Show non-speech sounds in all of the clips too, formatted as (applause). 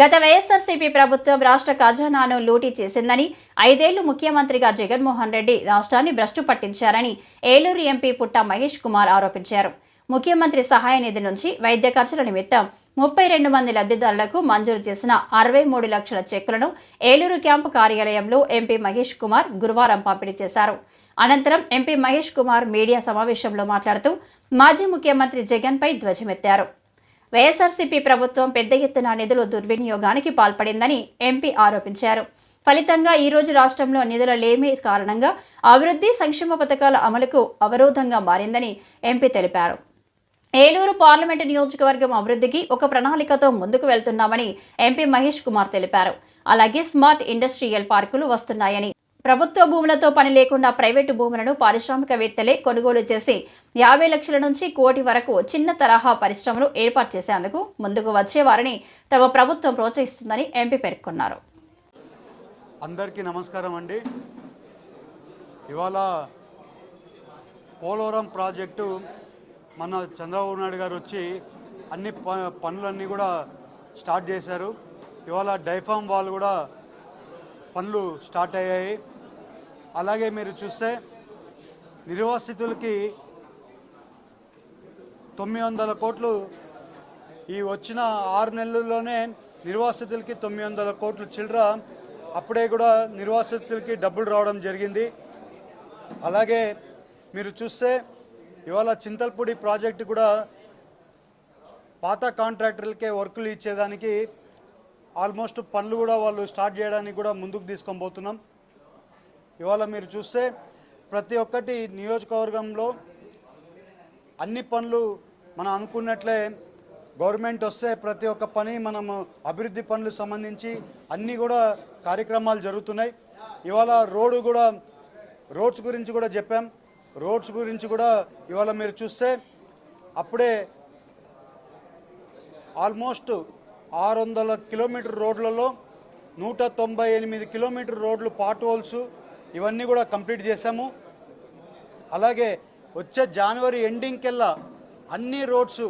గత వైఎస్ఆర్సీపీ ప్రభుత్వం రాష్ట్ర ఖజానాను లూటీ చేసిందని ఐదేళ్ళు ముఖ్యమంత్రిగా జగన్మోహన్ రెడ్డి రాష్ట్రాన్ని భ్రష్టు పట్టించారని ఏలూరు ఎంపీ పుట్ట మహేష్ కుమార్ ఆరోపించారు. ముఖ్యమంత్రి సహాయ నిధి నుంచి వైద్య ఖర్చుల నిమిత్తం ముప్పై రెండు మంది లబ్ధిదారులకు మంజూరు చేసిన అరవై మూడు లక్షల చెక్కులను ఏలూరు క్యాంపు కార్యాలయంలో ఎంపీ మహేష్ కుమార్ గురువారం పంపిణీ చేశారు. అనంతరం ఎంపీ మహేష్ కుమార్ మీడియా సమావేశంలో మాట్లాడుతూ మాజీ ముఖ్యమంత్రి జగన్పై ధ్వజమెత్తారు. వైఎస్ఆర్సీపీ ప్రభుత్వం పెద్ద ఎత్తున నిధుల దుర్వినియోగానికి పాల్పడిందని ఎంపీ ఆరోపించారు. ఫలితంగా ఈరోజు రాష్ట్రంలో నిధుల లేమి కారణంగా అభివృద్ధి సంక్షేమ పథకాల అమలుకు అవరోధంగా మారిందని ఎంపీ తెలిపారు. ఏలూరు పార్లమెంటు నియోజకవర్గం అభివృద్ధికి ఒక ప్రణాళికతో ముందుకు వెళ్తున్నామని ఎంపీ మహేష్ కుమార్ తెలిపారు. అలాగే స్మార్ట్ ఇండస్ట్రియల్ పార్కులు వస్తున్నాయని ప్రభుత్వ భూములతో పని లేకుండా ప్రైవేటు భూములను పారిశ్రామికవేత్తలే కొనుగోలు చేసి యాభై లక్షల నుంచి కోటి వరకు చిన్న తరహా పరిశ్రమలు ఏర్పాటు చేసేందుకు ముందుకు వచ్చేవారిని తమ ప్రభుత్వం ప్రోత్సహిస్తుందని ఎంపీ పేర్కొన్నారు. అందరికీ నమస్కారం అండి. ఇవాళ పోలవరం ప్రాజెక్టు మన చంద్రబాబు నాయుడు గారు వచ్చి అన్ని ప పనులన్నీ కూడా స్టార్ట్ చేశారు. ఇవాళ డైఫామ్ వాళ్ళు కూడా పనులు స్టార్ట్ అయ్యాయి. అలాగే మీరు చూస్తే నిర్వాసితులకి తొమ్మిది వందల కోట్లు ఈ వచ్చిన ఆరు నెలల్లోనే నిర్వాసితులకి తొమ్మిది వందల కోట్లు చిల్లర. అప్పుడే కూడా నిర్వాసితులకి డబ్బులు రావడం జరిగింది. అలాగే మీరు చూస్తే ఇవాళ చింతల్పూడి ప్రాజెక్టు కూడా పాత కాంట్రాక్టర్లకే వర్కులు ఇచ్చేదానికి ఆల్మోస్ట్ పనులు కూడా వాళ్ళు స్టార్ట్ చేయడానికి కూడా ముందుకు తీసుకొని పోతున్నాం. ఇవాళ మీరు చూస్తే ప్రతి ఒక్కటి నియోజకవర్గంలో అన్ని పనులు మనం అనుకున్నట్లే గవర్నమెంట్ వస్తే ప్రతి ఒక్క పని మనము అభివృద్ధి పనులు సంబంధించి అన్నీ కూడా కార్యక్రమాలు జరుగుతున్నాయి. ఇవాళ రోడ్డు కూడా రోడ్స్ గురించి కూడా చెప్పాం. రోడ్స్ గురించి కూడా ఇవాళ మీరు చూస్తే అప్పుడే ఆల్మోస్ట్ ఆరు వందల కిలోమీటర్ రోడ్లలో నూట తొంభై ఎనిమిది కిలోమీటర్ రోడ్లు పార్ట్ హోల్స్ ఇవన్నీ కూడా కంప్లీట్ చేశాము. అలాగే వచ్చే జనవరి ఎండింగ్ కెల్లా అన్ని రోడ్స్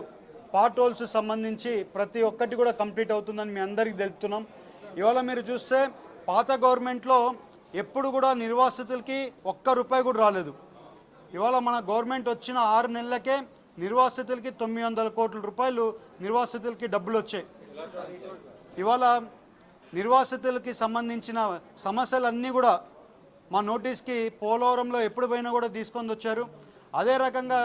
పార్ట్ హోల్స్ సంబంధించి ప్రతి ఒక్కటి కూడా కంప్లీట్ అవుతుందని మీ అందరికీ తెలుపుతున్నాం. ఇవాళ మీరు చూస్తే పాత గవర్నమెంట్లో ఎప్పుడు కూడా నిర్వాసితులకి ఒక్క రూపాయి కూడా రాలేదు. ఇవాళ మన గవర్నమెంట్ వచ్చిన ఆరు నెలలకే నిర్వాసితులకి తొమ్మిది వందల కోట్ల రూపాయలు నిర్వాసితులకి డబ్బులు వచ్చాయి. ఇవాళ నిర్వాసితులకి సంబంధించిన సమస్యలన్నీ కూడా మా నోటీస్కి పోలవరంలో ఎప్పుడు పోయినా కూడా తీసుకొని వచ్చారు. అదే రకంగా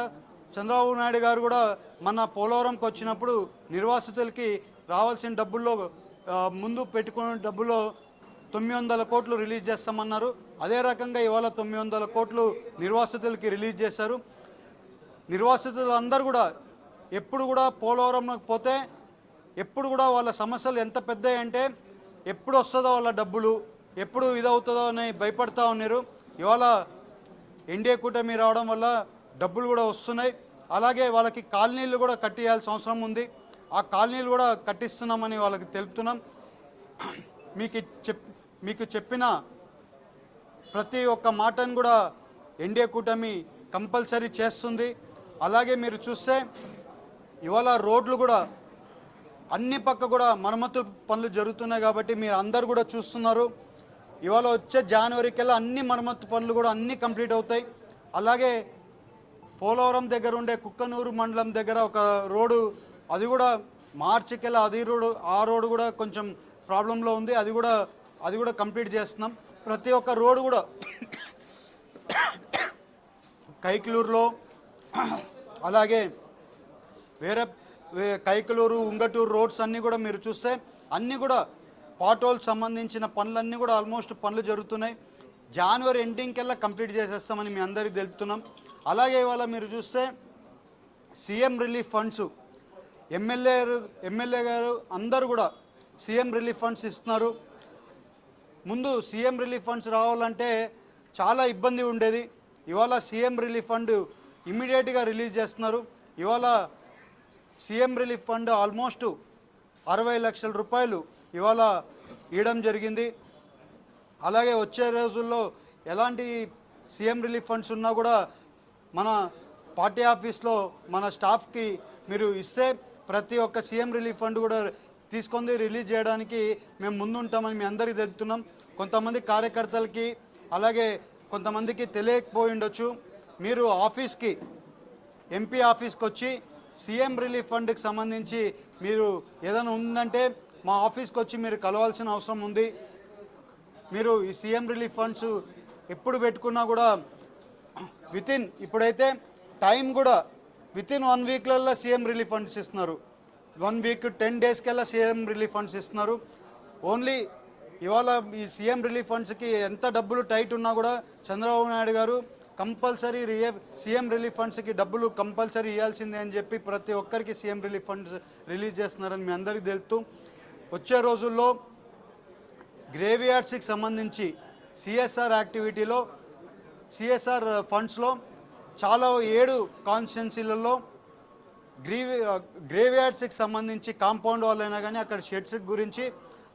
చంద్రబాబు నాయుడు గారు కూడా మన పోలవరంకి వచ్చినప్పుడు నిర్వాసితులకి రావాల్సిన డబ్బుల్లో ముందు పెట్టుకున్న డబ్బులో తొమ్మిది వందల కోట్లు రిలీజ్ చేస్తామన్నారు. అదే రకంగా ఇవాళ తొమ్మిది వందల కోట్లు నిర్వాసితులకి రిలీజ్ చేశారు. నిర్వాసితులు అందరు కూడా ఎప్పుడు కూడా పోలవరంలోకి పోతే ఎప్పుడు కూడా వాళ్ళ సమస్యలు ఎంత పెద్దవి అంటే ఎప్పుడు వస్తుందో వాళ్ళ డబ్బులు ఎప్పుడు ఇదవుతుందో అని భయపడతా ఉన్నారు. ఇవాళ ఎన్డీఏ కూటమి రావడం వల్ల డబ్బులు కూడా వస్తున్నాయి. అలాగే వాళ్ళకి కాలనీలు కూడా కట్టియాల్సిన అవసరం ఉంది. ఆ కాలనీలు కూడా కట్టిస్తున్నామని వాళ్ళకి తెలుపుతున్నాం. మీకు చెప్ మీకు చెప్పిన ప్రతి ఒక్క మాటను కూడా ఎన్డీఏ కూటమి కంపల్సరీ చేస్తుంది. అలాగే మీరు చూస్తే ఇవాళ రోడ్లు కూడా అన్ని పక్క కూడా మరమ్మతు పనులు జరుగుతున్నాయి కాబట్టి మీరు అందరు కూడా చూస్తున్నారు. ఇవాళ వచ్చే జనవరికెల్లా అన్ని మరమ్మత్తు పనులు కూడా అన్నీ కంప్లీట్ అవుతాయి. అలాగే పోలవరం దగ్గర ఉండే కుక్కనూరు మండలం దగ్గర ఒక రోడ్డు అది కూడా మార్చికెళ్ళి అది రోడ్డు ఆ రోడ్డు కూడా కొంచెం ప్రాబ్లంలో ఉంది. అది కూడా అది కూడా కంప్లీట్ చేస్తున్నాం. ప్రతి ఒక్క రోడ్డు కూడా కైకిలూరులో అలాగే వేరే కైకలూరు ఉంగటూరు రోడ్స్ అన్నీ కూడా మీరు చూస్తే అన్నీ కూడా పాటోల్ సంబంధించిన పనులన్నీ కూడా ఆల్మోస్ట్ పనులు జరుగుతున్నాయి. జనవరి ఎండింగ్ కల్లా కంప్లీట్ చేసేస్తామని మీ అందరికీ తెలుపుతున్నాం. అలాగే ఇవాళ మీరు చూస్తే CM relief funds MLA MLA గారు అందరూ కూడా సీఎం రిలీఫ్ ఫండ్స్ ఇస్తున్నారు. ముందు సీఎం రిలీఫ్ ఫండ్స్ రావాలంటే చాలా ఇబ్బంది ఉండేది. ఇవాళ సీఎం రిలీఫ్ ఫండ్ ఇమీడియట్గా రిలీజ్ చేస్తున్నారు. ఇవాళ సీఎం రిలీఫ్ ఫండ్ ఆల్మోస్ట్ అరవై లక్షల రూపాయలు ఇవాళ ఇవ్వడం జరిగింది. అలాగే వచ్చే రోజుల్లో ఎలాంటి సీఎం రిలీఫ్ ఫండ్స్ ఉన్నా కూడా మన పార్టీ ఆఫీస్లో మన స్టాఫ్కి మీరు ఇస్తే ప్రతి ఒక్క సీఎం రిలీఫ్ ఫండ్ కూడా తీసుకొని రిలీజ్ చేయడానికి మేము ముందుంటామని మీ అందరికీ తెలుపుతున్నాం. కొంతమంది కార్యకర్తలకి అలాగే కొంతమందికి తెలియకపోయి ఉండొచ్చు. మీరు ఆఫీస్కి ఎంపీ ఆఫీస్కి వచ్చి సీఎం రిలీఫ్ ఫండ్కి సంబంధించి మీరు ఏదైనా ఉందంటే మా ఆఫీస్కి వచ్చి మీరు కలవాల్సిన అవసరం ఉంది. మీరు ఈ సీఎం రిలీఫ్ ఫండ్స్ ఎప్పుడు పెట్టుకున్నా కూడా వితిన్ ఇప్పుడైతే టైం కూడా వితిన్ వన్ వీక్లలో సీఎం రిలీఫ్ ఫండ్స్ ఇస్తున్నారు. వన్ వీక్ టెన్ డేస్కల్లా సీఎం రిలీఫ్ ఫండ్స్ ఇస్తున్నారు. ఓన్లీ ఇవాళ ఈ సీఎం రిలీఫ్ ఫండ్స్కి ఎంత డబ్బులు టైట్ ఉన్నా కూడా చంద్రబాబు నాయుడు గారు కంపల్సరీ రియే సీఎం రిలీఫ్ ఫండ్స్కి డబ్బులు కంపల్సరీ ఇవ్వాల్సిందే అని చెప్పి ప్రతి ఒక్కరికి సీఎం రిలీఫ్ ఫండ్స్ రిలీజ్ చేస్తున్నారని మీ అందరికీ తెలుపుతూ వచ్చే రోజుల్లో గ్రేవియార్డ్స్కి సంబంధించి సిఎస్ఆర్ యాక్టివిటీలో సిఎస్ఆర్ ఫండ్స్లో చాలా ఏడు కాన్స్టిట్యున్సీలలో గ్రీవి గ్రేవ్యార్డ్స్కి సంబంధించి కాంపౌండ్ వాళ్ళైనా కానీ అక్కడ షెడ్స్ గురించి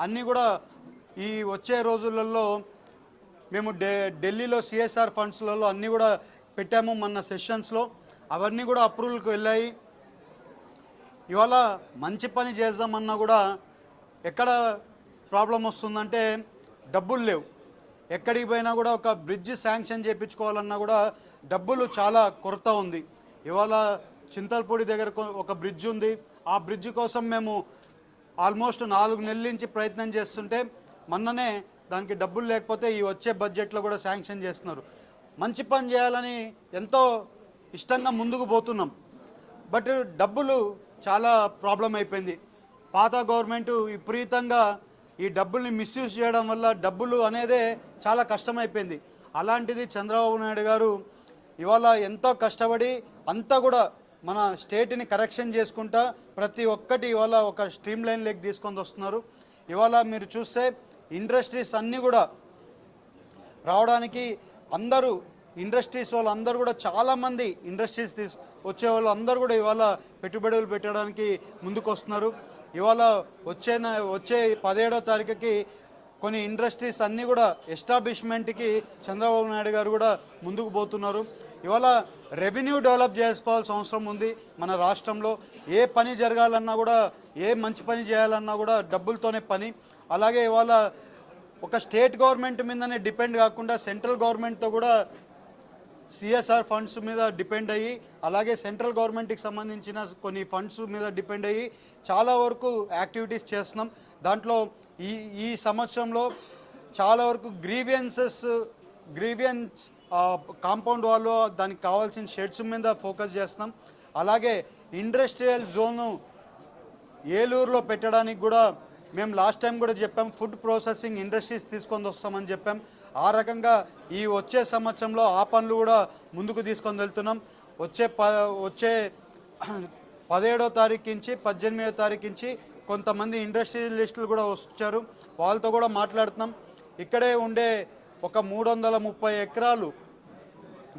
అన్నీ కూడా ఈ వచ్చే రోజులలో మేము ఢే ఢిల్లీలో సిఎస్ఆర్ ఫండ్స్లలో అన్నీ కూడా పెట్టాము మొన్న సెషన్స్లో. అవన్నీ కూడా అప్రూవల్కి వెళ్ళాయి. ఇవాళ మంచి పని చేద్దామన్నా కూడా ఎక్కడ ప్రాబ్లం వస్తుందంటే డబ్బులు లేవు. ఎక్కడికి పోయినా కూడా ఒక బ్రిడ్జ్ శాంక్షన్ చేయించుకోవాలన్నా కూడా డబ్బులు చాలా కొరత ఉంది. ఇవాళ చింతల్పూడి దగ్గర ఒక బ్రిడ్జ్ ఉంది. ఆ బ్రిడ్జ్ కోసం మేము ఆల్మోస్ట్ నాలుగు నెలల నుంచి ప్రయత్నం చేస్తుంటే మొన్ననే దానికి డబ్బులు లేకపోతే ఈ వచ్చే బడ్జెట్లో కూడా శాంక్షన్ చేస్తున్నారు. మంచి పని చేయాలని ఎంతో ఇష్టంగా ముందుకు పోతున్నాం. బట్ డబ్బులు చాలా ప్రాబ్లం అయిపోయింది. పాత గవర్నమెంట్ విపరీతంగా ఈ డబ్బుల్ని మిస్యూజ్ చేయడం వల్ల డబ్బులు అనేదే చాలా కష్టమైపోయింది. అలాంటిది చంద్రబాబు నాయుడు గారు ఇవాళ ఎంతో కష్టపడి అంతా కూడా మన స్టేట్ని కరెక్షన్ చేసుకుంటా ప్రతి ఒక్కటి ఇవాళ ఒక స్ట్రీమ్ లైన్ లెక్ తీసుకొని వస్తున్నారు. ఇవాళ మీరు చూస్తే ఇండస్ట్రీస్ అన్నీ కూడా రావడానికి అందరూ ఇండస్ట్రీస్ వాళ్ళందరూ కూడా చాలామంది ఇండస్ట్రీస్ తీసు వచ్చే వాళ్ళు అందరూ కూడా ఇవాళ పెట్టుబడులు పెట్టడానికి ముందుకు వస్తున్నారు ఇవాళ వచ్చే వచ్చే పదిహేడో తారీఖుకి కొన్ని ఇండస్ట్రీస్ అన్నీ కూడా ఎస్టాబ్లిష్మెంట్కి చంద్రబాబు నాయుడు గారు కూడా ముందుకు పోతున్నారు. ఇవాళ రెవెన్యూ డెవలప్ చేసుకోవాల్సిన అవసరం ఉంది మన రాష్ట్రంలో. ఏ పని జరగాలన్నా కూడా ఏ మంచి పని చేయాలన్నా కూడా డబ్బులతోనే పని. అలాగే ఇవాళ ఒక స్టేట్ గవర్నమెంట్ మీదనే డిపెండ్ కాకుండా సెంట్రల్ గవర్నమెంట్తో కూడా సిఎస్ఆర్ ఫండ్స్ మీద డిపెండ్ అయ్యి అలాగే సెంట్రల్ గవర్నమెంట్కి సంబంధించిన కొన్ని ఫండ్స్ మీద డిపెండ్ అయ్యి చాలా వరకు యాక్టివిటీస్ చేస్తున్నాం. దాంట్లో ఈ ఈ సంవత్సరంలో చాలా వరకు గ్రీవియన్సెస్ గ్రీవియన్స్ కాంపౌండ్ వాళ్ళు దానికి కావాల్సిన షెడ్స్ మీద ఫోకస్ చేస్తున్నాం. అలాగే ఇండస్ట్రియల్ జోను ఏలూరులో పెట్టడానికి కూడా మేము లాస్ట్ టైం కూడా చెప్పాం ఫుడ్ ప్రాసెసింగ్ ఇండస్ట్రీస్ తీసుకొని వస్తామని చెప్పాం. ఆ రకంగా ఈ వచ్చే సంవత్సరంలో ఆ పనులు కూడా ముందుకు తీసుకొని వెళ్తున్నాం. వచ్చే ప వచ్చే (clears throat) పదిహేడో తారీఖు నుంచి పద్దెనిమిదో తారీఖు నుంచి కొంతమంది ఇండస్ట్రియలిస్టులు కూడా వచ్చారు. వాళ్ళతో కూడా మాట్లాడుతున్నాం. ఇక్కడే ఉండే ఒక మూడు వందల ముప్పై ఎకరాలు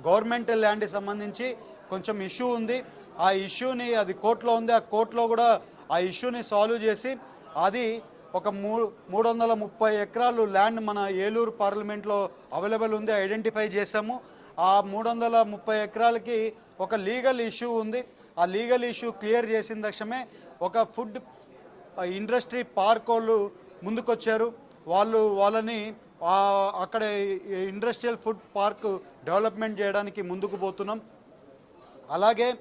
గవర్నమెంట్ ల్యాండ్కి సంబంధించి కొంచెం ఇష్యూ ఉంది. ఆ ఇష్యూని అది కోర్టులో ఉంది. ఆ కోర్టులో కూడా ఆ ఇష్యూని సాల్వ్ చేసి అది ఒక మూడు మూడు వందల ముప్పై ఎకరాలు ల్యాండ్ మన ఏలూరు పార్లమెంట్లో అవైలబుల్ ఉంది ఐడెంటిఫై చేశాము. ఆ మూడు వందల ముప్పై ఎకరాలకి ఒక లీగల్ ఇష్యూ ఉంది. ఆ లీగల్ ఇష్యూ క్లియర్ చేసిన తక్షణమే ఒక ఫుడ్ ఇండస్ట్రీ పార్క్ వాళ్ళు ముందుకొచ్చారు. వాళ్ళు వాళ్ళని అక్కడ ఇండస్ట్రియల్ ఫుడ్ పార్క్ డెవలప్మెంట్ చేయడానికి ముందుకు పోతున్నాం. అలాగే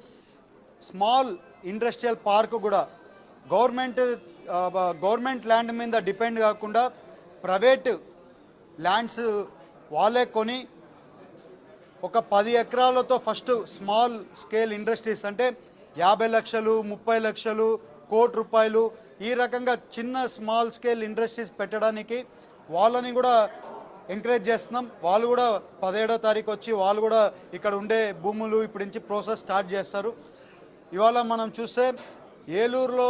స్మాల్ ఇండస్ట్రియల్ పార్క్ కూడా గవర్నమెంట్ గవర్నమెంట్ ల్యాండ్ మీద డిపెండ్ కాకుండా ప్రైవేట్ ల్యాండ్స్ వాళ్ళే కొని ఒక పది ఎకరాలతో ఫస్ట్ స్మాల్ స్కేల్ ఇండస్ట్రీస్ అంటే యాభై లక్షలు ముప్పై లక్షలు కోటి రూపాయలు ఈ రకంగా చిన్న స్మాల్ స్కేల్ ఇండస్ట్రీస్ పెట్టడానికి వాళ్ళని కూడా ఎంకరేజ్ చేస్తున్నాం. వాళ్ళు కూడా పదిహేడో తారీఖు వచ్చి వాళ్ళు కూడా ఇక్కడ ఉండే భూములు ఇప్పటి నుంచి ప్రాసెస్ స్టార్ట్ చేస్తారు. ఇవాళ మనం చూస్తే ఏలూరులో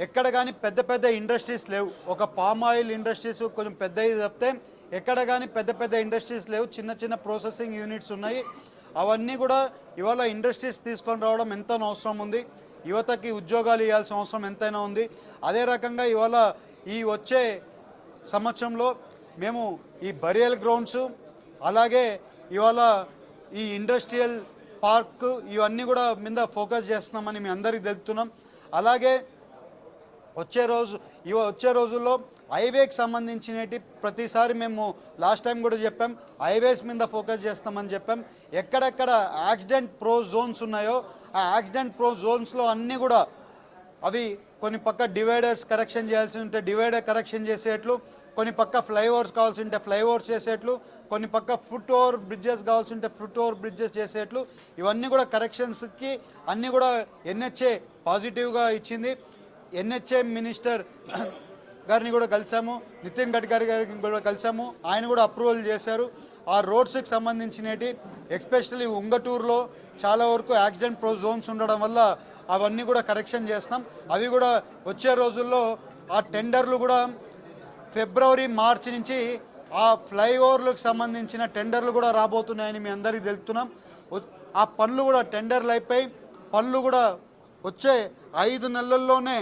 ఎక్కడ కానీ పెద్ద పెద్ద ఇండస్ట్రీస్ లేవు. ఒక పామ్ ఆయిల్ ఇండస్ట్రీస్ కొంచెం పెద్దవి తప్పితే ఎక్కడ కానీ పెద్ద పెద్ద ఇండస్ట్రీస్ లేవు. చిన్న చిన్న ప్రాసెసింగ్ యూనిట్స్ ఉన్నాయి. అవన్నీ కూడా ఇవాళ ఇండస్ట్రీస్ తీసుకొని రావడం ఎంత అవసరం ఉంది. యువతకి ఉద్యోగాలు ఇవ్వాల్సిన అవసరం ఎంతైనా ఉంది. అదే రకంగా ఇవాళ ఈ వచ్చే సంవత్సరంలో మేము ఈ బరియల్ గ్రౌండ్స్ అలాగే ఇవాళ ఈ ఇండస్ట్రియల్ పార్క్ ఇవన్నీ కూడా మీద ఫోకస్ చేస్తున్నామని మీ అందరికీ తెలుపుతున్నాం. అలాగే వచ్చే రోజు ఇవ వచ్చే రోజుల్లో హైవేకి సంబంధించినటి ప్రతిసారి మేము లాస్ట్ టైం కూడా చెప్పాం హైవేస్ మీద ఫోకస్ చేస్తామని చెప్పాం. ఎక్కడెక్కడ యాక్సిడెంట్ ప్రో జోన్స్ ఉన్నాయో ఆ యాక్సిడెంట్ ప్రో జోన్స్లో అన్నీ కూడా అవి కొన్ని పక్క డివైడర్స్ కరెక్షన్ చేయాల్సి ఉంటే డివైడర్ కరెక్షన్ చేసేట్లు కొన్ని పక్క ఫ్లైఓవర్స్ కావాల్సి ఉంటే ఫ్లైఓవర్స్ చేసేట్లు కొన్ని పక్క ఫుట్ ఓవర్ బ్రిడ్జెస్ కావాల్సి ఉంటే ఫుట్ ఓవర్ బ్రిడ్జెస్ చేసేట్లు. ఇవన్నీ కూడా కరెక్షన్స్కి అన్నీ కూడా ఎన్హెచ్ఏ పాజిటివ్గా ఇచ్చింది. ఎన్హెచ్ఎం మినిస్టర్ గారిని కూడా కలిసాము నితిన్ గడ్కరీ గారిని కూడా కలిసాము. ఆయన కూడా అప్రూవల్ చేశారు. ఆ రోడ్స్కి సంబంధించినవి ఎక్స్పెషల్లీ ఉంగటూరులో చాలా వరకు యాక్సిడెంట్ ప్రో జోన్స్ ఉండడం వల్ల అవన్నీ కూడా కరెక్షన్ చేస్తాం. అవి కూడా వచ్చే రోజుల్లో ఆ టెండర్లు కూడా ఫిబ్రవరి మార్చి నుంచి ఆ ఫ్లైఓవర్లకు సంబంధించిన టెండర్లు కూడా రాబోతున్నాయని మీ అందరికీ తెలుపుతున్నాం. ఆ పనులు కూడా టెండర్లు అయిపోయి పనులు కూడా వచ్చే ఐదు నెలల్లోనే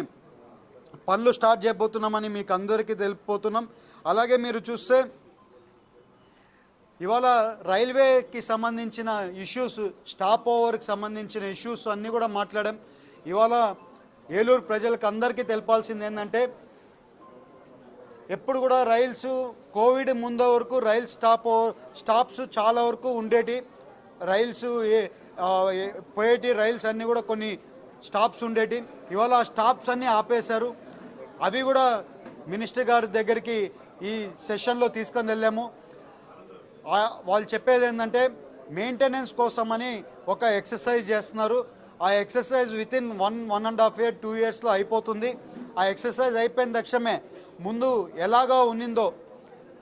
పనులు స్టార్ట్ చేయబోతున్నామని మీకు అందరికీ తెలిపిపోతున్నాం అలాగే మీరు చూస్తే ఇవాళ రైల్వేకి సంబంధించిన ఇష్యూస్ స్టాప్ ఓవర్కి సంబంధించిన ఇష్యూస్ అన్నీ కూడా మాట్లాడాం. ఇవాళ ఏలూరు ప్రజలకు అందరికీ తెలపాల్సింది ఏంటంటే ఎప్పుడు కూడా రైల్స్ కోవిడ్ ముందు వరకు రైల్ స్టాప్ ఓవర్- స్టాప్స్ చాలా వరకు ఉండేటి. రైల్స్ ఏ- పోయేటి రైల్స్ అన్నీ కూడా కొన్ని స్టాప్స్ ఉండేటి. ఇవాళ ఆ స్టాప్స్ అన్నీ ఆపేశారు. అవి కూడా మినిస్టర్ గారి దగ్గరికి ఈ సెషన్లో తీసుకొని వెళ్ళాము. వాళ్ళు చెప్పేది ఏంటంటే మెయింటెనెన్స్ కోసమని ఒక ఎక్సర్సైజ్ చేస్తున్నారు. ఆ exercise within one one and half year two ఇయర్స్లో అయిపోతుంది. ఆ ఎక్సర్సైజ్ అయిపోయిన తక్షణమే ముందు ఎలాగా ఉన్నిందో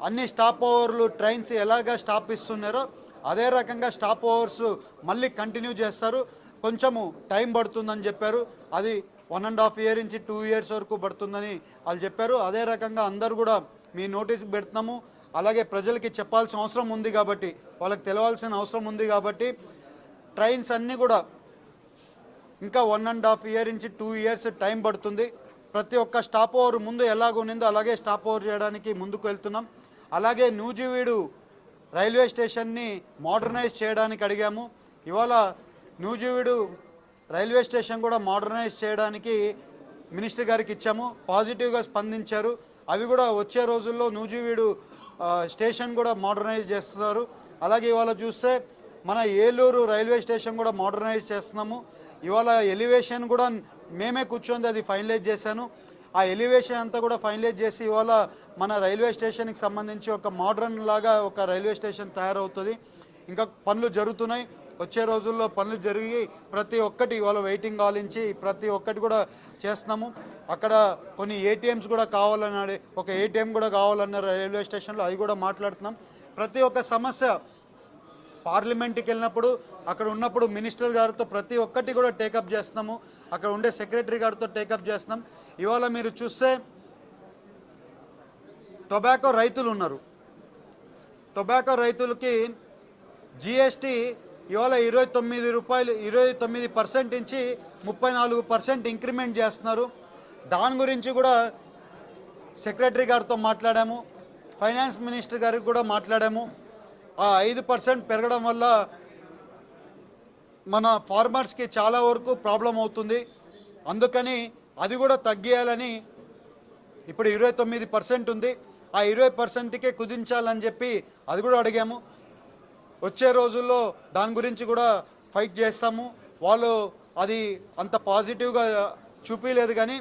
అన్ని స్టాప్ ఓవర్లు ట్రైన్స్ ఎలాగా స్టాప్ ఇస్తున్నారో అదే రకంగా స్టాప్ ఓవర్స్ మళ్ళీ కంటిన్యూ చేస్తారు. కొంచెము టైం పడుతుందని చెప్పారు. అది వన్ అండ్ హాఫ్ ఇయర్ నుంచి టూ ఇయర్స్ వరకు పడుతుందని వాళ్ళు చెప్పారు. అదే రకంగా అందరు కూడా మీ నోటీస్ పెడుతున్నాము. అలాగే ప్రజలకి చెప్పాల్సిన అవసరం ఉంది కాబట్టి వాళ్ళకి తెలవాల్సిన అవసరం ఉంది కాబట్టి ట్రైన్స్ అన్నీ కూడా ఇంకా వన్ అండ్ హాఫ్ ఇయర్ నుంచి టూ ఇయర్స్ టైం పడుతుంది. ప్రతి ఒక్క స్టాప్ ఓవర్ ముందు ఎలాగ ఉన్నిందో అలాగే స్టాప్ ఓవర్ చేయడానికి ముందుకు వెళ్తున్నాం. అలాగే నూజివీడు రైల్వే స్టేషన్ని మోడర్నైజ్ చేయడానికి అడిగాము. ఇవాళ నూజివీడు రైల్వే స్టేషన్ కూడా మోడర్నైజ్ చేయడానికి మినిస్టర్ గారికి ఇచ్చాము. పాజిటివ్గా స్పందించారు. అవి కూడా వచ్చే రోజుల్లో నూజివీడు స్టేషన్ కూడా మోడర్నైజ్ చేస్తున్నారు అలాగే ఇవాళ చూస్తే మన ఏలూరు రైల్వే స్టేషన్ కూడా మోడర్నైజ్ చేస్తున్నాము. ఇవాళ ఎలివేషన్ కూడా మేమే కూర్చొని అది ఫైనలైజ్ చేశాను. ఆ ఎలివేషన్ అంతా కూడా ఫైనలైజ్ చేసి ఇవాళ మన రైల్వే స్టేషన్కి సంబంధించి ఒక మోడర్న్ లాగా ఒక రైల్వే స్టేషన్ తయారవుతుంది. ఇంకా పనులు జరుగుతున్నాయి. వచ్చే రోజుల్లో పనులు జరిగి ప్రతి ఒక్కటి ఇవాళ వెయిటింగ్ హాల్ నుంచి ప్రతి ఒక్కటి కూడా చేస్తున్నాము. అక్కడ కొన్ని ఏటీఎంస్ కూడా కావాలన్నాడు ఒక ఏటీఎం కూడా కావాలన్నారు రైల్వే స్టేషన్లో అవి కూడా మాట్లాడుతున్నాం. ప్రతి ఒక్క సమస్య పార్లమెంట్కి వెళ్ళినప్పుడు అక్కడ ఉన్నప్పుడు మినిస్టర్ గారితో ప్రతి ఒక్కటి కూడా టేకప్ చేస్తున్నాము. అక్కడ ఉండే సెక్రటరీ గారితో టేకప్ చేస్తున్నాం. ఇవాళ మీరు చూస్తే టొబాకో రైతులు ఉన్నారు. టొబాకో రైతులకి జిఎస్టీ ఇవాళ ఇరవై తొమ్మిది రూపాయలు ఇరవై తొమ్మిది పర్సెంట్ నుంచి ముప్పై నాలుగు పర్సెంట్ ఇంక్రిమెంట్ చేస్తున్నారు. దాని గురించి కూడా సెక్రటరీ గారితో మాట్లాడాము ఫైనాన్స్ మినిస్టర్ గారికి కూడా మాట్లాడాము. ఆ ఐదు పర్సెంట్ పెరగడం వల్ల మన ఫార్మర్స్కి చాలా వరకు ప్రాబ్లం అవుతుంది. అందుకని అది కూడా తగ్గియాలని ఇప్పుడు ఇరవై తొమ్మిది పర్సెంట్ ఉంది. ఆ ఇరవై పర్సెంట్కే కుదించాలని చెప్పి అది కూడా అడిగాము. వచ్చే రోజుల్లో దాని గురించి కూడా ఫైట్ చేస్తాము. వాళ్ళు అది అంత పాజిటివ్గా చూపించలేదు కానీ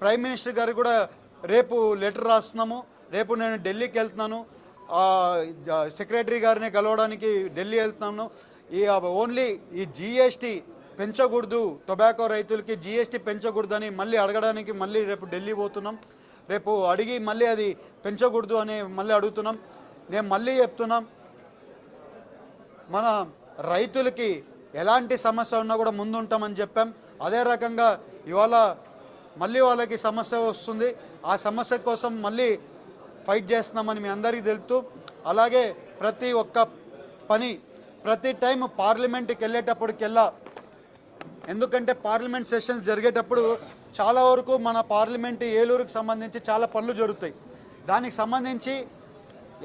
ప్రైమ్ మినిస్టర్ గారు కూడా రేపు లెటర్ రాస్తున్నాము. రేపు నేను ఢిల్లీకి వెళ్తున్నాను. సెక్రటరీ గారిని కలవడానికి ఢిల్లీ వెళ్తున్నాను. ఈ ఓన్లీ ఈ జిఎస్టీ పెంచకూడదు. టొబాకో రైతులకి జిఎస్టీ పెంచకూడదని మళ్ళీ అడగడానికి మళ్ళీ రేపు ఢిల్లీ పోతున్నాం. రేపు అడిగి మళ్ళీ అది పెంచకూడదు అని మళ్ళీ అడుగుతున్నాం. నేను మళ్ళీ చెప్తున్నాం. మన రైతులకి ఎలాంటి సమస్య ఉన్నా కూడా ముందుంటామని చెప్పాం. అదే రకంగా ఇవాళ మళ్ళీ వాళ్ళకి సమస్య వస్తుంది. ఆ సమస్య కోసం మళ్ళీ ఫైట్ చేస్తున్నామని మీ అందరికీ తెలుపుతూ అలాగే ప్రతి ఒక్క పని ప్రతి టైం పార్లమెంట్కి వెళ్ళేటప్పటికెల్లా ఎందుకంటే పార్లమెంట్ సెషన్స్ జరిగేటప్పుడు చాలా వరకు మన పార్లమెంట్ ఏలూరుకి సంబంధించి చాలా పనులు జరుగుతాయి. దానికి సంబంధించి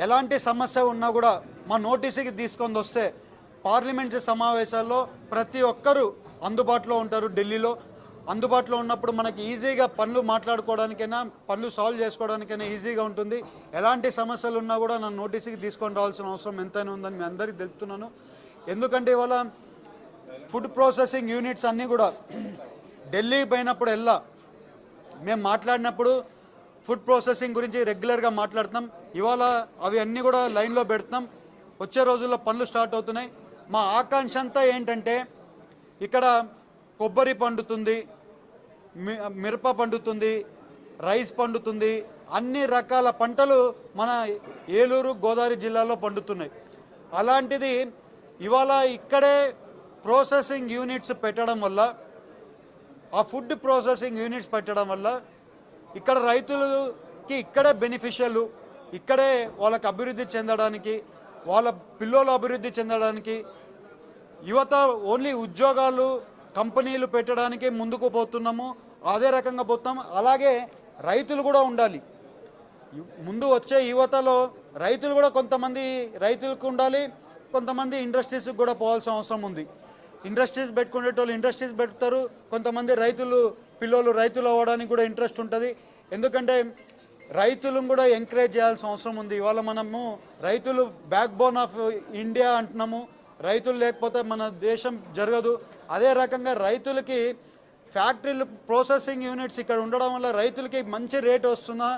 ఎలాంటి సమస్య ఉన్నా కూడా మా నోటీసుకి తీసుకొని వస్తే పార్లమెంట్ సమావేశాల్లో ప్రతి ఒక్కరూ అందుబాటులో ఉంటారు ఢిల్లీలో. అందుబాటులో ఉన్నప్పుడు మనకి ఈజీగా పనులు మాట్లాడుకోవడానికైనా పనులు సాల్వ్ చేసుకోవడానికైనా ఈజీగా ఉంటుంది. ఎలాంటి సమస్యలు ఉన్నా కూడా నన్ను నోటీస్కి తీసుకొని రావాల్సిన అవసరం ఎంతైనా ఉందని మీ అందరికీ తెలుపుతున్నాను. ఎందుకంటే ఇవాళ ఫుడ్ ప్రాసెసింగ్ యూనిట్స్ అన్నీ కూడా ఢిల్లీ పోయినప్పుడు ఎల్లా. మేము మాట్లాడినప్పుడు ఫుడ్ ప్రాసెసింగ్ గురించి రెగ్యులర్గా మాట్లాడుతున్నాం. ఇవాళ అవి అన్నీ కూడా లైన్లో పెడుతున్నాం. వచ్చే రోజుల్లో పనులు స్టార్ట్ అవుతున్నాయి. మా ఆకాంక్ష అంతా ఏంటంటే ఇక్కడ కొబ్బరి పండుతుంది మి- మిరప పండుతుంది రైస్ పండుతుంది అన్ని రకాల పంటలు మన ఏలూరు గోదావరి జిల్లాలో పండుతున్నాయి. అలాంటిది ఇవాళ ఇక్కడే ప్రాసెసింగ్ యూనిట్స్ పెట్టడం వల్ల ఆ ఫుడ్ ప్రాసెసింగ్ యూనిట్స్ పెట్టడం వల్ల ఇక్కడ రైతులకి ఇక్కడే బెనిఫిషియల్ ఇక్కడే వాళ్ళకి అభివృద్ధి చెందడానికి వాళ్ళ పిల్లలు అభివృద్ధి చెందడానికి యువత ఓన్లీ ఉద్యోగాలు కంపెనీలు పెట్టడానికి ముందుకు పోతున్నాము అదే రకంగా పోతాం అలాగే రైతులు కూడా ఉండాలి. ముందు వచ్చే యువతలో రైతులు కూడా కొంతమంది రైతులకు ఉండాలి కొంతమంది ఇండస్ట్రీస్కి కూడా పోవాల్సిన అవసరం ఉంది. ఇండస్ట్రీస్ పెట్టుకునేటోళ్ళు ఇండస్ట్రీస్ పెడతారు కొంతమంది రైతులు పిల్లలు రైతులు అవ్వడానికి కూడా ఇంట్రెస్ట్ ఉంటుంది. ఎందుకంటే రైతులను కూడా ఎంకరేజ్ చేయాల్సిన అవసరం ఉంది. ఇవాళ మనము రైతులు బ్యాక్ బోన్ ఆఫ్ ఇండియా అంటున్నాము. రైతులు లేకపోతే మన దేశం జరగదు. అదే రకంగా రైతులకి ఫ్యాక్టరీలు ప్రాసెసింగ్ యూనిట్స్ ఇక్కడ ఉండడం వల్ల రైతులకి మంచి రేట్ వస్తున్నా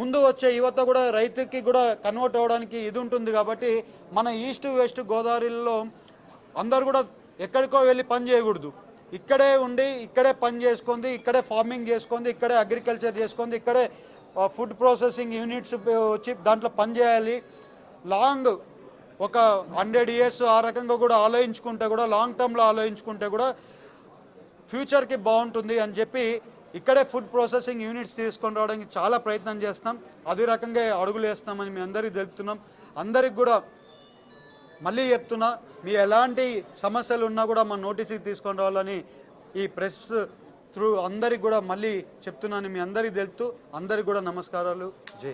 ముందు వచ్చే యువత కూడా రైతుకి కూడా కన్వర్ట్ అవ్వడానికి ఇది ఉంటుంది కాబట్టి మన ఈస్ట్ వెస్ట్ గోదావరిలో అందరు కూడా ఎక్కడికో వెళ్ళి పని చేయకూడదు. ఇక్కడే ఉండి ఇక్కడే పని చేసుకుంది ఇక్కడే ఫార్మింగ్ చేసుకుంది ఇక్కడే అగ్రికల్చర్ చేసుకుంది ఇక్కడే ఫుడ్ ప్రాసెసింగ్ యూనిట్స్ వచ్చి దాంట్లో పని చేయాలి. లాంగ్ ఒక హండ్రెడ్ ఇయర్స్ ఆ రకంగా కూడా ఆలోచించుకుంటే కూడా లాంగ్ టర్మ్లో ఆలోచించుకుంటే కూడా ఫ్యూచర్కి బాగుంటుంది అని చెప్పి ఇక్కడే ఫుడ్ ప్రాసెసింగ్ యూనిట్స్ తీసుకొని రావడానికి చాలా ప్రయత్నం చేస్తాం. అదే రకంగా అడుగులు వేస్తామని మేము అందరికీ తెలుపుతున్నాం. అందరికి కూడా మళ్ళీ చెప్తున్నా మీ ఎలాంటి సమస్యలు ఉన్నా కూడా మా నోటీస్కి తీసుకొని రావాలని ఈ ప్రెస్ త్రూ అందరికి కూడా మళ్ళీ చెప్తున్నాను మీ అందరికీ తెలుపుతూ అందరికి కూడా నమస్కారాలు. జై